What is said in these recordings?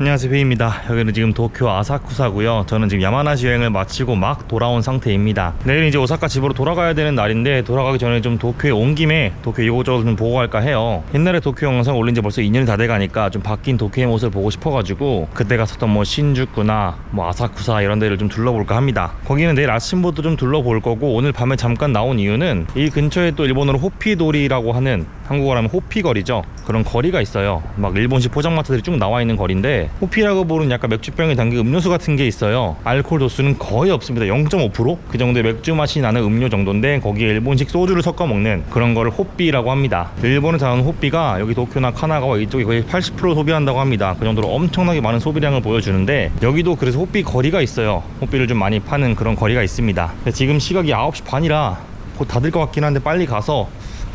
안녕하세요 베이입니다. 여기는 지금 도쿄 아사쿠사고요. 저는 지금 야마나시 여행을 마치고 막 돌아온 상태입니다. 내일 이제 오사카 집으로 돌아가야 되는 날인데 돌아가기 전에 좀 도쿄에 온 김에 도쿄 이곳저곳 좀 보고 갈까 해요. 옛날에 도쿄 영상 올린 지 벌써 2년이 다 돼가니까 좀 바뀐 도쿄의 모습을 보고 싶어가지고 그때 갔었던 뭐 신주쿠나 뭐 아사쿠사 이런 데를 좀 둘러볼까 합니다. 거기는 내일 아침부터 좀 둘러볼 거고 오늘 밤에 잠깐 나온 이유는 이 근처에 또 일본어로 호피도리라고 하는 한국어로 하면 호피거리죠. 그런 거리가 있어요. 막 일본식 포장마차들이 쭉 나와 있는 거리인데 호피라고 부르는 약간 맥주병에 담긴 음료수 같은 게 있어요. 알코올 도수는 거의 없습니다. 0.5%그 정도의 맥주 맛이 나는 음료 정도인데 거기에 일본식 소주를 섞어 먹는 그런 거를 호삐라고 합니다. 일본에서 나오는 호삐가 여기 도쿄나 카나가와 이쪽에 거의 80% 소비한다고 합니다. 그 정도로 엄청나게 많은 소비량을 보여주는데 여기도 그래서 호삐 거리가 있어요. 호삐를 좀 많이 파는 그런 거리가 있습니다. 지금 시각이 9시 반이라 곧 닫을 것 같긴 한데 빨리 가서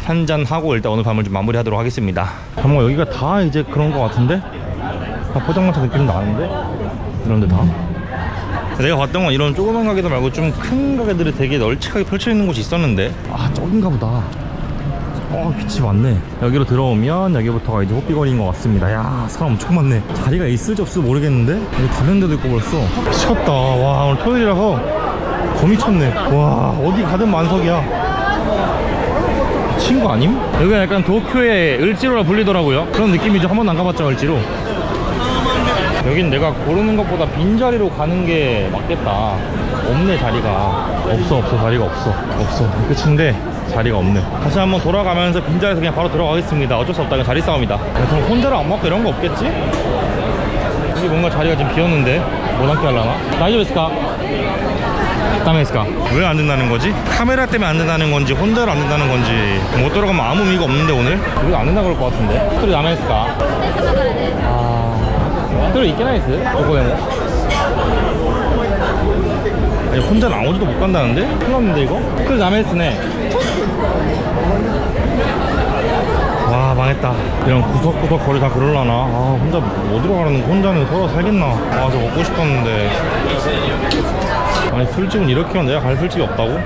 한 잔 하고 일단 오늘 밤을 좀 마무리하도록 하겠습니다. 아마 여기가 다 이제 그런 것 같은데? 다 포장마차 느낌 나는데? 이런데 다? 내가 봤던 건 이런 조그만 가게도 말고 좀 큰 가게들이 되게 널찍하게 펼쳐 있는 곳이 있었는데 아 저긴가 보다. 어 빛이 많네. 여기로 들어오면 여기부터가 이제 호삐거리인 것 같습니다. 야 사람 엄청 많네. 자리가 있을지 없을지 모르겠는데 여기 다면대도 있고 벌써 미쳤다. 와 오늘 토요일이라서 더 미쳤네. 와 어디 가든 만석이야. 친구 아님? 여기가 약간 도쿄의 을지로라 불리더라고요 그런 느낌이죠 한 번도 안 가봤죠 을지로 여긴 내가 고르는 것보다 빈자리로 가는 게 맞겠다. 없네 자리가. 없어 없어. 자리가 없어. 없어. 끝인데 자리가 없네. 다시 한번 돌아가면서 빈자리에서 그냥 바로 들어가겠습니다. 어쩔 수 없다. 그냥 자리 싸움이다. 그럼 혼자로 안 맞고 이런 거 없겠지? 여기 뭔가 자리가 지금 비었는데. 뭐 못 앉게 하려나? 나이저베스카 다메스카 왜 안 된다는 거지? 카메라 때문에 안 된다는 건지 혼자로 안 된다는 건지. 못 들어가면 아무 의미가 없는데 오늘? 우리가 안 된다고 그럴 것 같은데. 그리고 다메스카 아... 소리 있겠나이스 요거에모 아니 혼자 나오지도 못 간다는데? 큰일 났는데 이거? 소리 다메스네 와 망했다 이런 구석구석 거리 다 그럴라나 아 혼자 뭐 들어가는 혼자는 서로 살겠나 아 저 먹고 싶었는데 아니 술집은 이렇게 하면 내가 갈 술집이 없다고?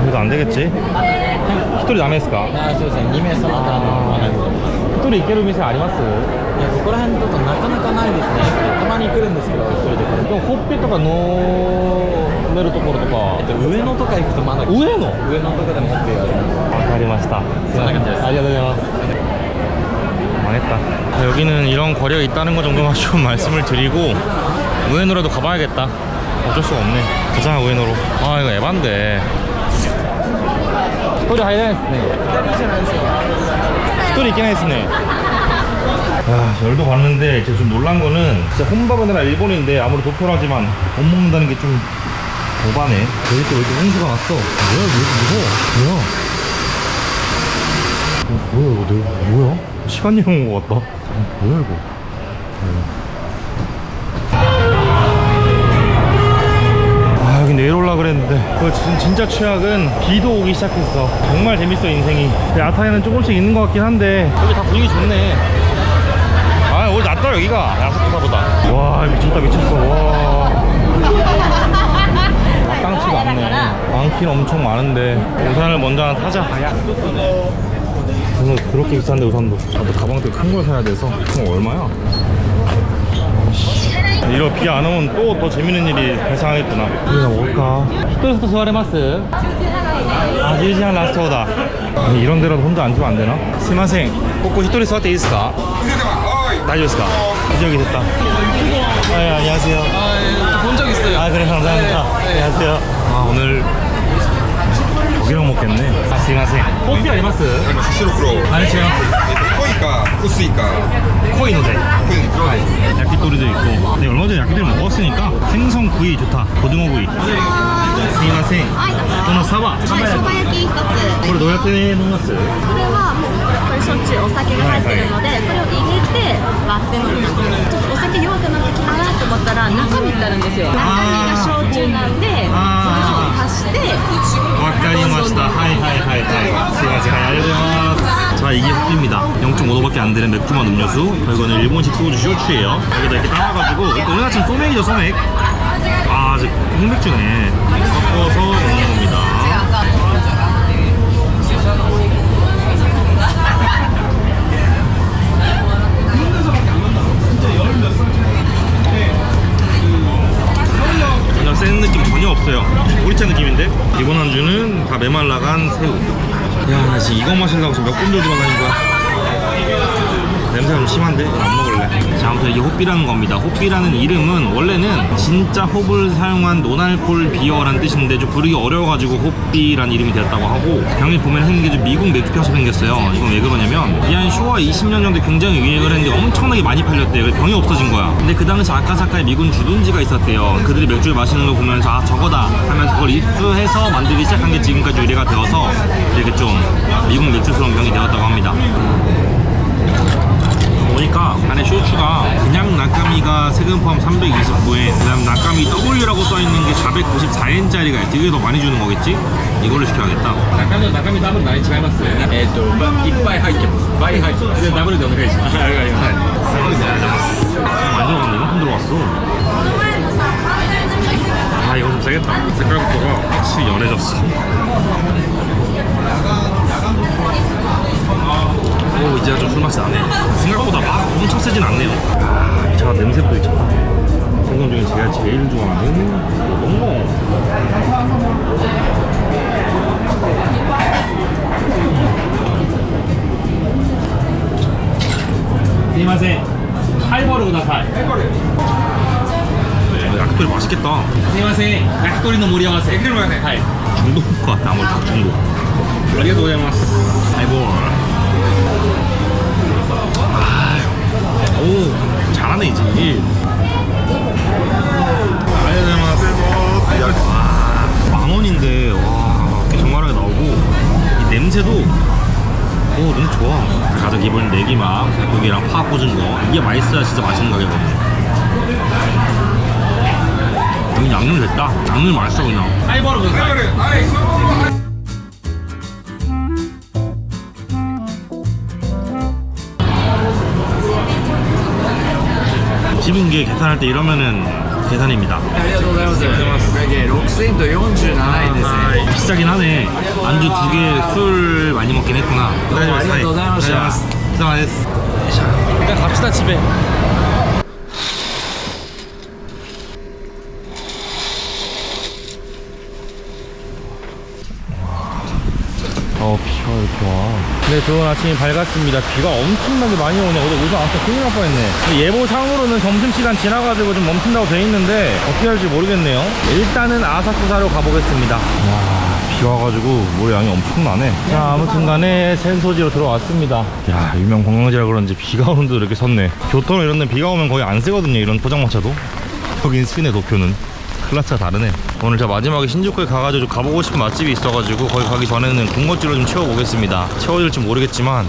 그래도 안 되겠지? 히토리 남했을까? あそうですね2名様からの案内で 히토리 이케루 미세 아리마스 いやここら辺だとなかなかないですねたまに来るんですけど一人で来る 그럼 호피 とか飲めるところとかえっと上野とか行くとまだ上野上野とかでも OK がありますわかりましたそんな感じですありがとうございます망했다 자, 여기는 이런 거리가 있다는 것 정도만 좀 말씀을 드리고 우에노라도 가봐야겠다 어쩔 수가 없네 가자 우에노로 아 이거 에반데 스토리 하이라이트네 스토리 있긴 했네 아, 열도 봤는데 진짜 좀 놀란 거는 진짜 혼밥은 아니라 일본인데 아무리 도쿄라지만 못 먹는다는 게 좀 오바네 여기 또 왜 이렇게 홍수가 났어? 뭐야 왜 이렇게 무서워? 뭐야? 어, 뭐야 이거 내 뭐야? 시간 여행 온것 같다. 어, 뭐야 이거? 아 여기 내일 올라 그랬는데. 그 진, 진짜 최악은 비도 오기 시작했어. 정말 재밌어 인생이. 야타에는 조금씩 있는 것 같긴 한데. 여기 다 분위기 좋네 아 오늘 낫다 여기가? 야스쿠사보다. 와 미쳤다 미쳤어. 와. 땅치가 않네. 많긴 엄청 많은데. 우산을 먼저 하나 사자. 우선 그렇게 비싼데 우산도. 나도 가방도 큰걸 사야 돼서. 그럼 얼마야? 이러 비 안 오면 또 더 재밌는 일이 발생하겠구나. 우리가 먹을까? 히토리스토 수와레마스 아 지리지한 라스토다. 이런 데라도 혼자 앉으면 안 되나? 스마생. 꼬꼬 히토리 수와테 이스까? 다이오스까? 기적이 됐다. 아, 예, 안녕하세요. 본적 있어요. 아 그래 감사합니다. 안녕하세요. 아 오늘 고기랑 먹겠네 아 스마생 호피 아리마스 白黒 아니 제가 濃いか薄いか 코이노데 濃い黒です 야끼토리도 있고 근데 얼마 전에 야끼토리 먹었으니까 생선 구이 좋다 고등어 구이 스미마생 저는 사바 はい、生姜焼き一つ。 これどうやって飲みますこれはもうこれ焼酎お酒が入ってるので、これを入れて割って飲みます。ちょっとお酒弱くなっ てきたなと思ったら中身ってあるんですよ。中身が焼酎なんで、それを足して。わかりましたはいはいはいはいすいませんはいありがとうございます자 이게 호피입니다 0.5도밖에 안 되는 맥주맛 음료수 그리고 이거는 일본식 소주 쇼츠예요 여기다 이렇게 따라가지고 이거 오늘 아침 소맥이죠 소맥 아 이제 흑맥주네 섞어서 먹는 지금 이거 마시려고 지금 몇 군데 돌아다닌 거야 냄새가 좀 심한데? 안 먹을래. 자, 아무튼 이게 호삐라는 겁니다. 호삐라는 이름은 원래는 진짜 홉을 사용한 노알콜 비어라는 뜻인데 좀 부르기 어려워가지고 호삐라는 이름이 되었다고 하고 병이 보면 생긴 게좀 미국 맥주병처럼 생겼어요. 이건 왜 그러냐면 이한 쇼와 20년 정도 굉장히 유행을 했는데 엄청나게 많이 팔렸대요. 병이 없어진 거야. 근데 그 당시 아카사카에 미군 주둔지가 있었대요. 그들이 맥주를 마시는 걸 보면서 아 저거다 하면서 그걸 입수해서 만들기 시작한 게 지금까지 유래가 되어서 이렇게 좀 미국 맥주스러운 병이 되었다고 합니다. 보니까 안에 쇼츠가 그냥 낙가미가 세금 포함 329엔 그다음 낙가미 W라고 써있는 게 494엔짜리가 있지 이게 더 많이 주는 거겠지? 이걸로 시켜야겠다. 낙가미 낙가미 더블 많이 지가해봤어요. 에또 네, 이빨 하이캡 바이 하이캡 근데 나머지? 너무 가야지 완전 왔네 이만큼 들어왔어. 아 이거 좀 세겠다. 색깔부터가 확실히 연해졌어. 오 이제 좀 술맛이 나네 생각보다 막 엄청 세진 않네요 아이 차가 냄새도 미쳤다 생선 중에 제가 제일 좋아하는 롱롱 야키토리 맛있겠다 すいません焼き鳥の盛り合わせ焼き鳥の盛り合わせはい 중독 것 같아 아무래도 딱 중독 ありがとうございます 하이볼 오 잘하네 이제. 아이들만 빼고 와만 원인데 와 정말하게 나오고 이 냄새도 오 냄새 좋아. 가득 입은 내기막 여기랑 파 꽂은 거. 이게 맛있어야 진짜 맛있는 거거든요 음, 양념 됐다. 양념 맛있어 그냥. 아이 바로 그냥 아이 い 집은 게 계산할 때 이러면은 계산입니다 ありがとうございます6000と47円ですね 비싸긴 하네. 안주 두 개 술 많이 먹긴 했구나. 아리가또 고자이마시다. 고자이마스. 일단 갑시다 집에 어, 비가 이렇게 와. 네, 좋은 아침이 밝았습니다. 비가 엄청나게 많이 오네. 어제 오전 아까 큰일 날 뻔했네. 예보상으로는 점심시간 지나가지고 좀 멈춘다고 돼 있는데 어떻게 할지 모르겠네요. 일단은 아사쿠사로 가보겠습니다. 와, 비 와가지고 물 양이 엄청나네. 자, 아무튼 간에 센소지로 들어왔습니다. 야, 유명 관광지라 그런지 비가 오는데도 이렇게 섰네. 교토는 이런 데 비가 오면 거의 안 쓰거든요. 이런 포장마차도. 여긴 쓰네, 도쿄는. 클래스가 다르네. 오늘 제가 마지막에 신주쿠에 가가지고 가보고 싶은 맛집이 있어가지고 거기 가기 전에는 군것질로 좀 채워보겠습니다. 채워질지 모르겠지만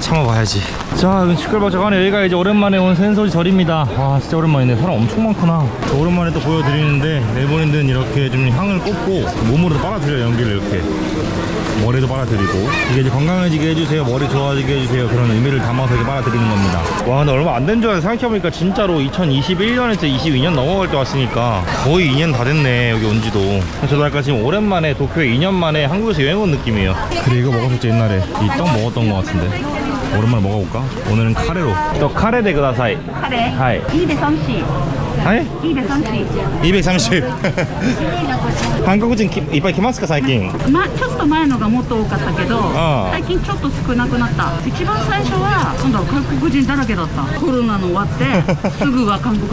참아봐야지. 자, 여기 시끌벅적하네. 여기가 이제 오랜만에 온 센소지 절입니다. 와, 진짜 오랜만이네. 사람 엄청 많구나. 저 오랜만에 또 보여드리는데 일본인들은 이렇게 좀 향을 꽂고 몸으로도 빨아들여요, 연기를 이렇게. 머리도 빨아들이고. 이게 이제 건강해지게 해주세요. 머리 좋아지게 해주세요. 그런 의미를 담아서 이렇게 빨아들이는 겁니다. 와 근데 얼마 안 된 줄 알고 생각해보니까 진짜로 2021년에서 22년 넘어갈 때 왔으니까 거의 2년 다 됐네 여기 온지도. 저도 약간 지금 오랜만에 도쿄에 2년 만에 한국에서 여행 온 느낌이에요. 그래 이거 먹었었지 옛날에. 이 떡 먹었던 것 같은데. 오랜만에 먹어볼까? 오늘은 카레로. 또 카레 데그다사이. 카레. 하이. 230 はい230 韓国人いっぱい来ますか最近、ま、ちょっと前のがもっと多かったけど最近ちょっと少なくなった一番最初は今度は韓国人だらけだったコロナの終わってすぐは韓国人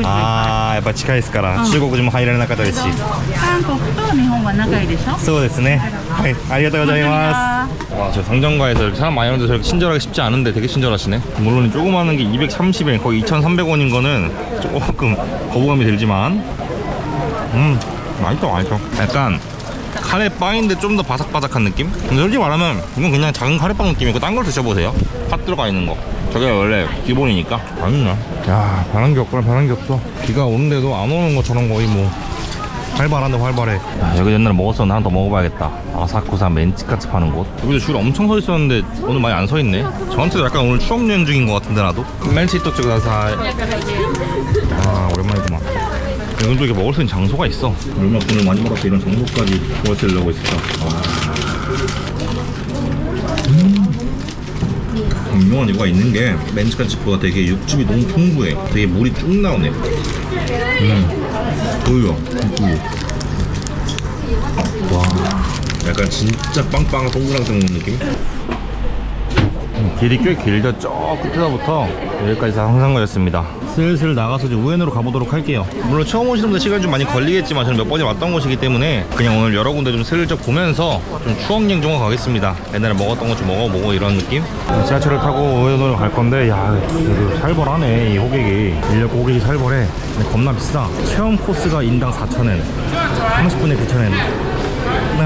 ああやっぱ近いですから、うん、中国人も入られなかったですし韓国と日本は仲いいでしょそうですねはいありがとうございます와 저 상점가에서 이렇게 사람 많이 오는데 저렇게 친절하게 쉽지 않은데 되게 친절하시네 물론 조그마한 게 230엔 거의 2300원인 거는 조금 거부감이 들지만, 음, 맛있다, 맛있어. 약간 카레 빵인데 좀 더 바삭바삭한 느낌? 근데 솔직히 말하면 이건 그냥 작은 카레빵 느낌이고 딴 걸 드셔보세요. 팥 들어가 있는 거. 저게 원래 기본이니까. 맛있네. 야, 변한 게 없구나, 변한 게 없어. 비가 오는데도 안 오는 것처럼 거의 뭐. 활발한데 활발해. 야, 여기 옛날에 먹었었는데 더 먹어봐야겠다. 아사쿠사 멘치카츠 파는 곳. 여기도 줄 엄청 서 있었는데 오늘 많이 안 서 있네. 저한테도 약간 오늘 추억 여행 중인 것 같은데 나도. 멘치또 찍어서 아 오랜만이구만. 또 이렇게 먹을 수 있는 장소가 있어. 얼마 돈을 많이 벌어서 이런 정보까지 보여드리려고 있었다. 음. 유명한 이유가 있는 게 멘치카츠프가 되게 육즙이 너무 풍부해. 되게 물이 쭉 나오네. 음. 우유. 우유. 와. 약간 진짜 빵빵 동그랑땡 먹는 느낌? 길이 꽤 길죠. 저 끝에서부터 여기까지 다 황산거였습니다. 슬슬 나가서 이제 우엔으로 가보도록 할게요. 물론 처음 오시는 분들 시간 좀 많이 걸리겠지만 저는 몇 번이 왔던 곳이기 때문에 그냥 오늘 여러 군데 좀 슬쩍 보면서 좀 추억 여행 가겠습니다. 옛날에 먹었던 거좀 먹어보고 이런 느낌. 지하철을 타고 우엔으로 갈 건데 야 그래도 살벌하네 이 호객이. 인력 호객이 살벌해. 겁나 비싸. 체험 코스가 인당 4,000엔. 30분에 9,000엔.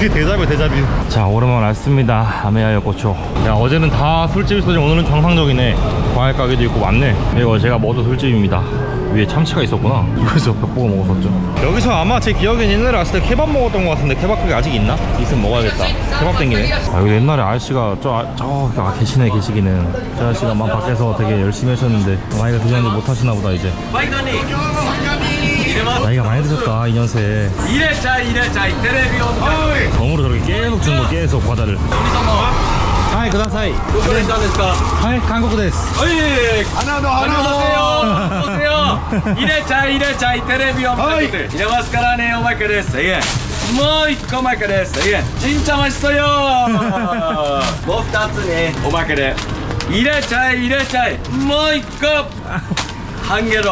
되게 대자뷰 대자뷰 자 오랜만에 왔습니다. 아메야요 고초 야 어제는 다 술집이었지 오늘은 정상적이네. 과일 가게도 있고 많네. 이거 제가 먹었던 술집입니다. 위에 참치가 있었구나. 그래서 벽보고 먹었었죠. 여기서 아마 제 기억엔 옛날에 왔을 때 케밥 먹었던 것 같은데 케밥 그게 아직 있나? 있으면 먹어야겠다. 케밥 땡기네. 아 여기 옛날에 아저씨가 저, 아- 저 아, 계시네 계시기는. 저 아저씨가 막 밖에서 되게 열심히 하셨는데 나이가 드셨는데 못 하시나 보다 이제 나이가 많이 드셨다 2년생에 入れちゃい入れちゃいテレビを見たい 덤으로 저렇게 계속 주는 거 계속 과자를 하이 그다사이 どこでしたんですか 하이 한국 데스 はい花の花のせよ入れちゃい入れちゃいテレビを見たくて入れますからねおまけですいえもう一個おまけですいえちんちゃましそよもう二つねおまけで入れちゃい入れちゃいもう一個ハンゲロ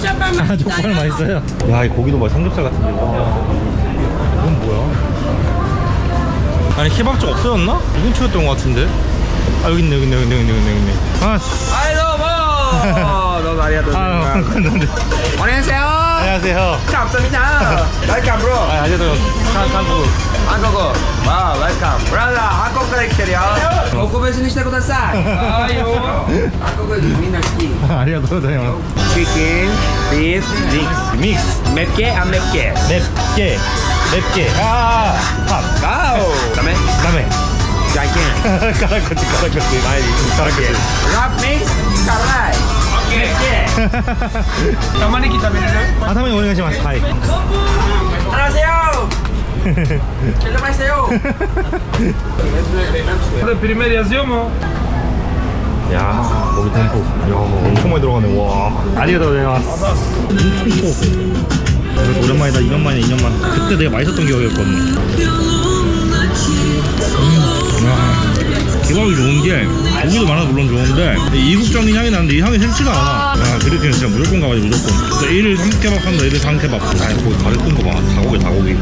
족발만 아, 족발 맛있어요? 야, 이 고기도 막 삼겹살 같은데. 와. 이건 뭐야? 아니, 케밥집 없어졌나? 이 근처였던 것 같은데. 아, 여기 있네, 여기 있네, 여기 있네, 여기 있네, 여기 있네. 아, 씨. 아이고, 너 말이야, 너. 아, 어, 안녕하세요. 안녕하세요. 감사합니다. 나이카 브로. 아, 안녕하세요. 감, 감, 韓国まあウェルカムブラザー韓国から来てるよ。お個別にしてください。ああよ。韓国人みんな好き。ありがとうございます。チキンビーフミックス。メッケ？アメッケ。メッケ。メッケ。あー。あオダメ？ダメ。じゃんけん。に 辛口。ッー。辛い。オッケー。べれる？あ、玉お願いします。はい。話せよ。 세요 안녕하세요 야 거기 템포. 야 엄청 많이 들어가네. 와. 고자이마스 엄청 오랜만이다 2년 만이야 2년 만. 그때 내가 맛있었던 기억이었거든. 음, 야, 기밥이 좋은 게 고기도 많아서 물론 좋은데 이 이국적인 향이 나는데 이 향이 싫지가 않아. 야 그렇게 진짜 무조건 가야지 무조건. 진짜 1일 3케밥 한다 1일 3케밥. 아 거기 가득 뜬거봐 다고기 다고기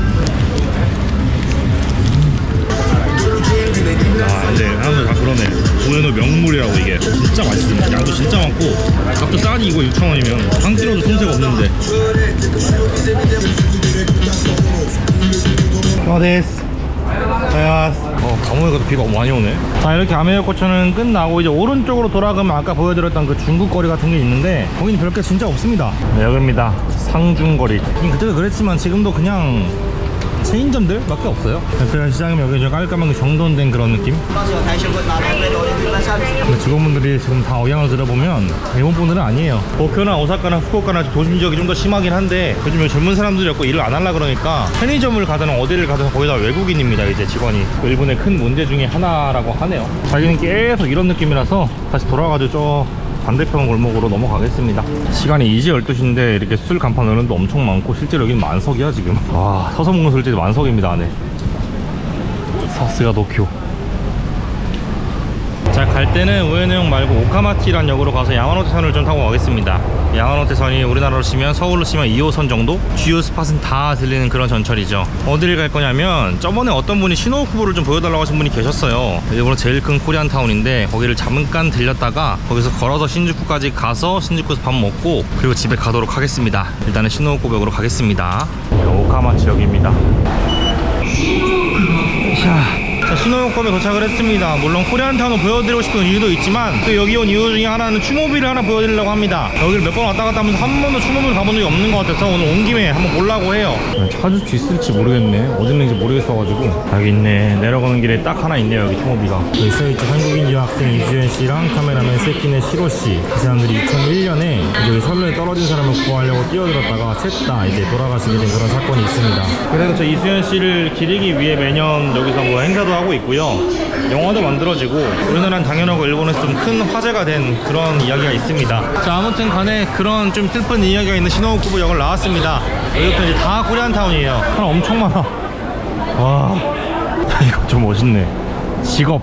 아 근데 사람들 다 그러네. 우에노 명물이라고 이게. 진짜 맛있습니다. 양도 진짜 많고. 값도 싸니 이거 6,000원이면 한 킬로도 손색 없는데. 아 데스 어 감옥에 가도 비가 많이 오네. 자 이렇게 아메요코초는 끝나고 이제 오른쪽으로 돌아가면 아까 보여드렸던 그 중국 거리 같은 게 있는데 거기는 별게 진짜 없습니다. 네, 여기입니다. 상중거리. 그때도 그랬지만 지금도 그냥 체인점들 밖에 없어요. 그런 시장이면 여기 좀 깔끔하게 정돈된 그런 느낌? 직원분들이 지금 다 억양을 들어보면 일본 분들은 아니에요. 도쿄나 오사카나 후쿠오카나 도심 지역이 좀 더 심하긴 한데 요즘 에 젊은 사람들이 없고 일을 안 하려 그러니까 편의점을 가든 어디를 가든 거의 다 외국인입니다 이제 직원이. 일본의 큰 문제 중에 하나라고 하네요. 자기는 계속 이런 느낌이라서 다시 돌아가지고 저 반대편 골목으로 넘어가겠습니다. 시간이 이제 12시인데 이렇게 술 간판 어른도 엄청 많고 실제로 여기는 만석이야 지금. 와 서서 먹는 술집이 만석입니다 안에. 사스가 도쿄 자 자, 갈 때는 우에노역 말고 오카마치란 역으로 가서 야마노테선을 좀 타고 가겠습니다. 야마노테선이 우리나라로 치면 서울로 치면 2호선 정도? 주요 스팟은 다 들리는 그런 전철이죠. 어디를 갈 거냐면 저번에 어떤 분이 시노쿠보를 좀 보여달라고 하신 분이 계셨어요. 일본으로 제일 큰 코리안 타운인데 거기를 잠깐 들렸다가 거기서 걸어서 신주쿠까지 가서 신주쿠에서 밥 먹고 그리고 집에 가도록 하겠습니다. 일단은 시노쿠보역으로 가겠습니다. 오카마치역입니다. 자, 자 신호용컴에 도착을 했습니다. 물론 코리안타운을 보여드리고 싶은 이유도 있지만 또 여기 온 이유 중에 하나는 추모비를 하나 보여드리려고 합니다. 여기를 몇 번 왔다 갔다 하면서 한 번도 추모비를 가본 적이 없는 것 같아서 오늘 온 김에 한번 보려고 해요. 찾을 수 있을지 모르겠네. 어디 있는지 모르겠어가지고. 여기 있네. 내려가는 길에 딱 하나 있네요. 여기 추모비가. 여기 써있죠. 한국인 유학생 이주연 씨랑 카메라맨 세키네 시로 씨. 그 사람들이 2001년에 여기 선로에 떨어진 사람을 구하려고 뛰어들었다가 셋다 이제 돌아가시게 된 그런 사건이 있습니다. 그래서 저 이수연 씨를 기리기 위해 매년 여기서 뭐 행사도 하고 있고요. 영화도 만들어지고 우리나라는 당연하고 일본에서 좀 큰 화제가 된 그런 이야기가 있습니다. 자 아무튼 간에 그런 좀 슬픈 이야기가 있는 시노우쿠브 역을 나왔습니다. 여기부터 이제 다 코리안타운이에요. 사람 엄청 많아. 와 이거 좀 멋있네. 직업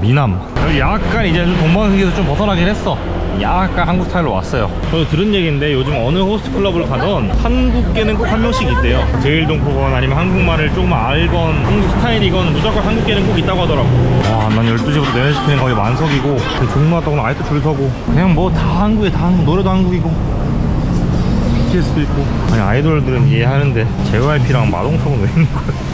미남. 약간 이제 좀 동방세계에서 좀 벗어나긴 했어. 약간 한국 스타일로 왔어요. 저도 들은 얘기인데 요즘 어느 호스트 클럽을 가던 한국계는 꼭 한 명씩 있대요. 제일 동포건 아니면 한국말을 조금 알건 한국 스타일이건 무조건 한국계는 꼭 있다고 하더라고. 와, 난 12시부터 4시까지는 거의 만석이고 그 종로 왔다 오면 아직도 줄 서고 그냥 뭐 다 한국에 다 한국 노래도 한국이고 BTS도 있고 아니 아이돌들은 이해하는데 JYP랑 마동석은 왜 있는 거야?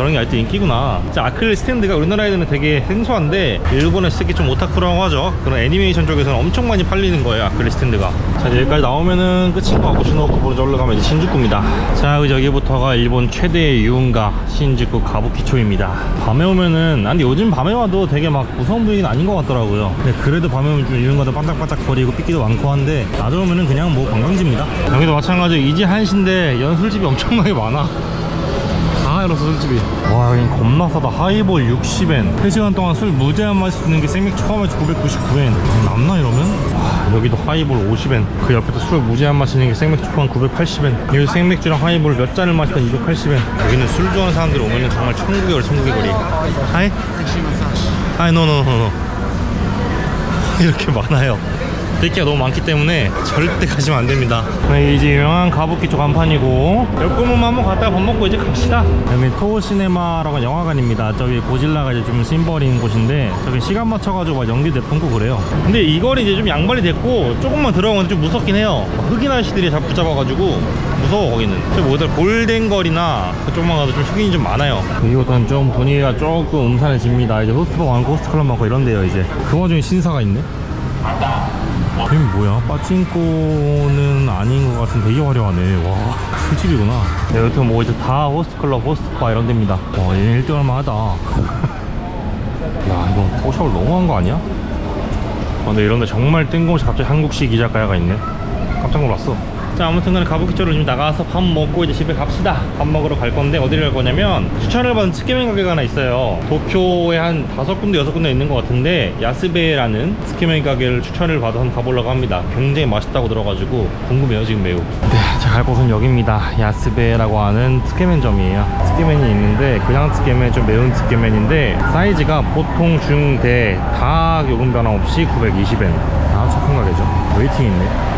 저런 게 아직도 인기구나. 진짜 아크릴 스탠드가 우리나라에는 되게 생소한데 일본에서 특히 좀 오타쿠라고 하죠. 그런 애니메이션 쪽에서는 엄청 많이 팔리는 거예요. 아크릴 스탠드가. 자, 이제 여기까지 나오면은 끝인 것 같고 시노쿠보로 올라가면 이제 신주쿠입니다. 자, 여기 저기부터가 일본 최대의 유흥가 신주쿠 가부키초입니다. 밤에 오면은 아니 요즘 밤에 와도 되게 막 무서운 분위기는 아닌 것 같더라고요. 근데 그래도 밤에 오면 좀 유흥가도 반짝반짝 거리고 삐끼도 많고 한데 낮에 오면은 그냥 뭐 관광지입니다. 여기도 마찬가지로 이제 한시인데 연술집이 엄청나게 많아. 다 열었어 술집이 와 여긴 겁나 싸다. 하이볼 60엔. 3시간 동안 술 무제한 마실 수 있는 게 생맥주 포함해서 999엔. 남나 이러면? 와, 여기도 하이볼 50엔. 그 옆에도 술 무제한 마시는 게 생맥주 포함 980엔. 여기 생맥주랑 하이볼 몇 잔을 마시던 280엔. 여기는 술 좋아하는 사람들이 오면 정말 천국의 거리 천국의 거리. 하이? 하이 노노노노 이렇게 많아요 데키가 너무 많기 때문에 절대 가시면 안 됩니다. 네, 이제 유명한 가부키 쪽 간판이고 옆구멍만 한번 갔다가 밥 먹고 이제 갑시다. 여기 토시네마라고 하는 영화관입니다. 저기 고질라가 이제 좀 심벌인 곳인데 저기 시간 맞춰가지고 막 연기 내뿜고 그래요. 근데 이 거리 이제 좀 양발이 됐고 조금만 들어가면 좀 무섭긴 해요. 막 흑인 아저씨들이 잡 붙잡아가지고 무서워 거기는. 저 뭐들 골den거리나 그쪽만 가도 좀 흑인이 좀 많아요. 이곳은 좀 분위기가 조금 음산해집니다. 이제 호스트방 많고 호스트클럽 많고 이런데요 이제. 그 와중에 신사가 있네. 이게 뭐야? 빠찡코는 아닌 것 같은 되게 화려하네. 와, 술집이구나. 네, 여튼 뭐 이제 다 호스트클럽, 호스트바 이런 데입니다. 와, 얘는 1등 할만 하다. 야, 이거 포샵을 너무한 거 아니야? 아, 근데 이런데 정말 뜬금없이 갑자기 한국식 이자카야가 있네. 깜짝 놀랐어. 자 아무튼 간에 가부키초를 좀 나가서 밥 먹고 이제 집에 갑시다. 밥 먹으러 갈 건데 어디를 갈 거냐면 추천을 받은 츠케멘 가게가 하나 있어요. 도쿄에 한 다섯 군데 여섯 군데 있는 것 같은데 야스베라는 츠케멘 가게를 추천을 받아서 가보려고 합니다. 굉장히 맛있다고 들어가지고 궁금해요 지금 매우. 네제갈 곳은 여기입니다. 야스베라고 하는 츠케멘점이에요. 츠케멘이 있는데 그냥 츠케멘 좀 매운 츠케멘인데 사이즈가 보통 중대 다 요금 변화 없이 920엔 아주 착한 가게죠. 웨이팅 있네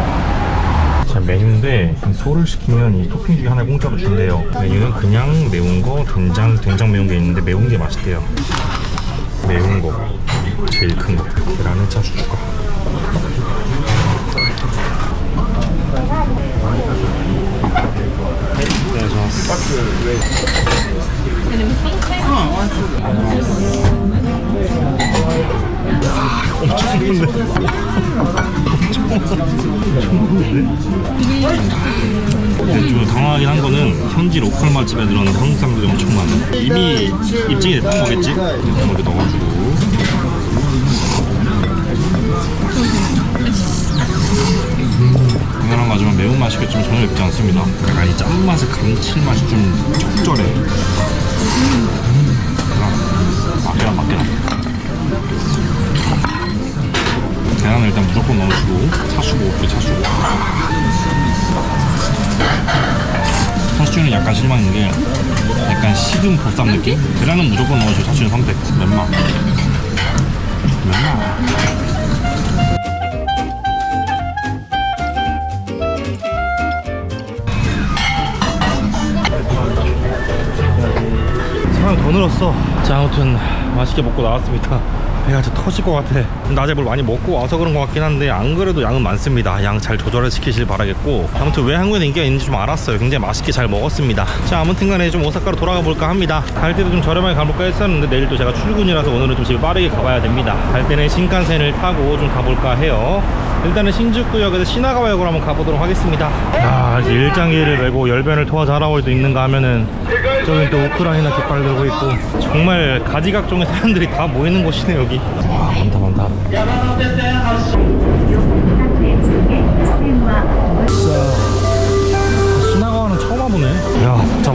자 메뉴인데 소를 시키면 이 토핑 중에 하나 공짜로 준대요. 메뉴는 그냥 매운 거 된장 된장 매운 게 있는데 매운 게 맛있대요. 매운 거 제일 큰거. 계란을 짜주 추가 네. 엄청 큰데. 근데 좀 당황하긴 한 거는 현지 로컬 맛집에 들어오는 한국 사람들이 엄청 많아 이미 입증이 됐던 거겠지? 이렇게 넣어주고 전혀 맵지 않습니다. 약간 이 짠맛의 감칠맛이 좀 적절해. 음. 아, 계란 밖에 계란을 일단 무조건 넣으시고 차수고 어떻게 차수고 차슈는 약간 실망인 게 약간 식은 보쌈 느낌? 계란은 무조건 넣으시고 차슈는 선택 맵맛 맵맛 더 늘었어. 자 아무튼 맛있게 먹고 나왔습니다. 배가 진짜 터질 것 같아. 낮에 뭘 많이 먹고 와서 그런 것 같긴 한데 안 그래도 양은 많습니다. 양 잘 조절을 시키실 바라겠고. 아무튼 왜 한국에 인기가 있는지 좀 알았어요. 굉장히 맛있게 잘 먹었습니다. 자 아무튼 간에 좀 오사카로 돌아가 볼까 합니다. 갈 때도 좀 저렴하게 가볼까 했었는데 내일 또 제가 출근이라서 오늘은 좀 집에 빠르게 가봐야 됩니다. 갈 때는 신칸센을 타고 좀 가볼까 해요 일단은 신주쿠역에서 시나가와역으로 한번 가보도록 하겠습니다. 야 이제 일장기를 메고 열변을 토하자 할아버지도 있는가 하면은 저기 또 우크라이나 깃발 들고 있고 정말 가지각종의 사람들이 다 모이는 곳이네 여기. 와 많다 많다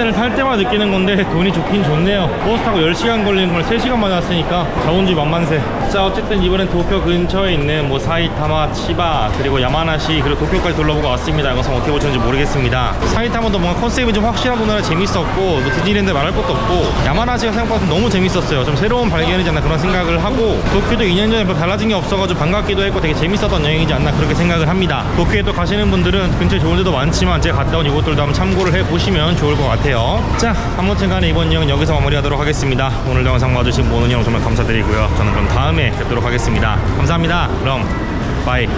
늘 신가센을 탈 때마다 느끼는 건데 돈이 좋긴 좋네요. 버스 타고 10시간 걸리는 걸 3시간 만에 왔으니까 자본주의 만만세. 자 어쨌든 이번엔 도쿄 근처에 있는 뭐 사이타마, 치바 그리고 야마나시 그리고 도쿄까지 둘러보고 왔습니다. 이것은 어떻게 보셨는지 모르겠습니다. 사이타마도 뭔가 컨셉이 좀 확실한 보느라 재밌었고 뭐 디즈니랜드 말할 것도 없고 야마나시가 생각보다 너무 재밌었어요. 좀 새로운 발견이지 않나 그런 생각을 하고 도쿄도 2년 전에 별 달라진 게 없어가지고 반갑기도 했고 되게 재밌었던 여행이지 않나 그렇게 생각을 합니다. 도쿄에 또 가시는 분들은 근처에 좋은 데도 많지만 제가 갔다 온 이곳들도 한번 참고를 해보시면 좋을 것 같아요 자 아무튼 간에 이번 여행은 여기서 마무리하도록 하겠습니다. 오늘 영상 봐주신 모든 여러분 정말 감사드리고요. 저는 그럼 다음에 뵙도록 하겠습니다. 감사합니다. 그럼 바이